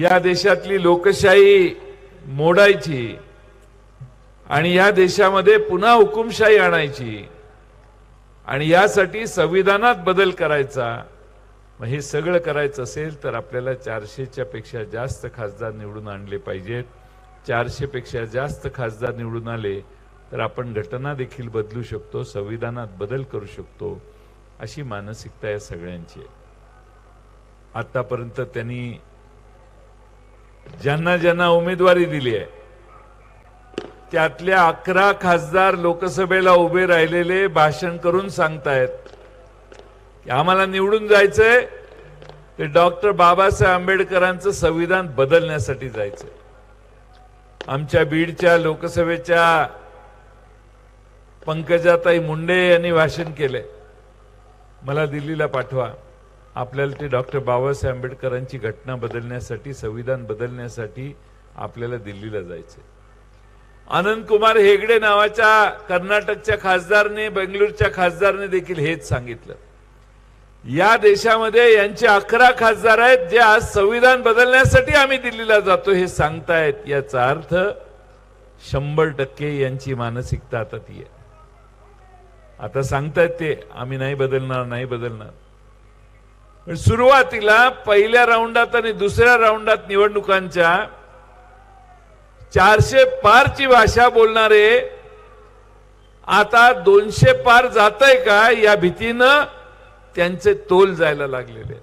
या देशातली लोकशाही मोडायची आणि या देशामध्ये पुन्हा हुकुमशाही आणायची आणि यासाठी संविधानात बदल करायचा मग हे सगळं करायचं असेल तर आपल्याला चारशेच्या पेक्षा जास्त खासदार निवडून आणले पाहिजेत. चारशे पेक्षा जास्त खासदार निवडून आले तर आपण घटना देखील बदलू शकतो संविधानात बदल करू शकतो अशी मानसिकता या सगळ्यांची आहे. आतापर्यंत त्यांनी ज्यांना ज्यांना उमेदवारी दिली आहे. त्यातल्या अकरा खासदार लोकसभेला उभे राहिलेले भाषण करून सांगतायत. आम्हाला निवडून जायचंय ते डॉक्टर बाबासाहेब आंबेडकरांचं संविधान बदलण्यासाठी जायचंय. आमच्या बीडच्या लोकसभेच्या पंकजाताई मुंडे यांनी भाषण केलंय. मला दिल्लीला पाठवा. आपल्याला ते डॉक्टर बाबासाहेब आंबेडकरांची घटना बदलण्यासाठी संविधान बदलण्यासाठी आपल्याला दिल्लीला जायचंय. आनंद कुमार हेगडे नावाच्या कर्नाटकच्या खासदारने बेंगळूरच्या खासदारने देखील हेच सांगितलं. या देशामध्ये यांचे अकरा खासदार आहेत जे आज संविधान बदलण्यासाठी आम्ही दिल्लीला जातो हे सांगतायत. याचा अर्थ शंभर टक्के यांची मानसिकता आता ती आहे. आता सांगतायत ते आम्ही नाही बदलणार नाही बदलणार. सुरुवातीला पहिल्या राऊंडात आणि दुसऱ्या राऊंडात निवडणुकांच्या चारशे पारची भाषा बोलणारे आता दोनशे पार जात आहे का या भीतीनं त्यांचे तोल जायला लागलेले आहेत.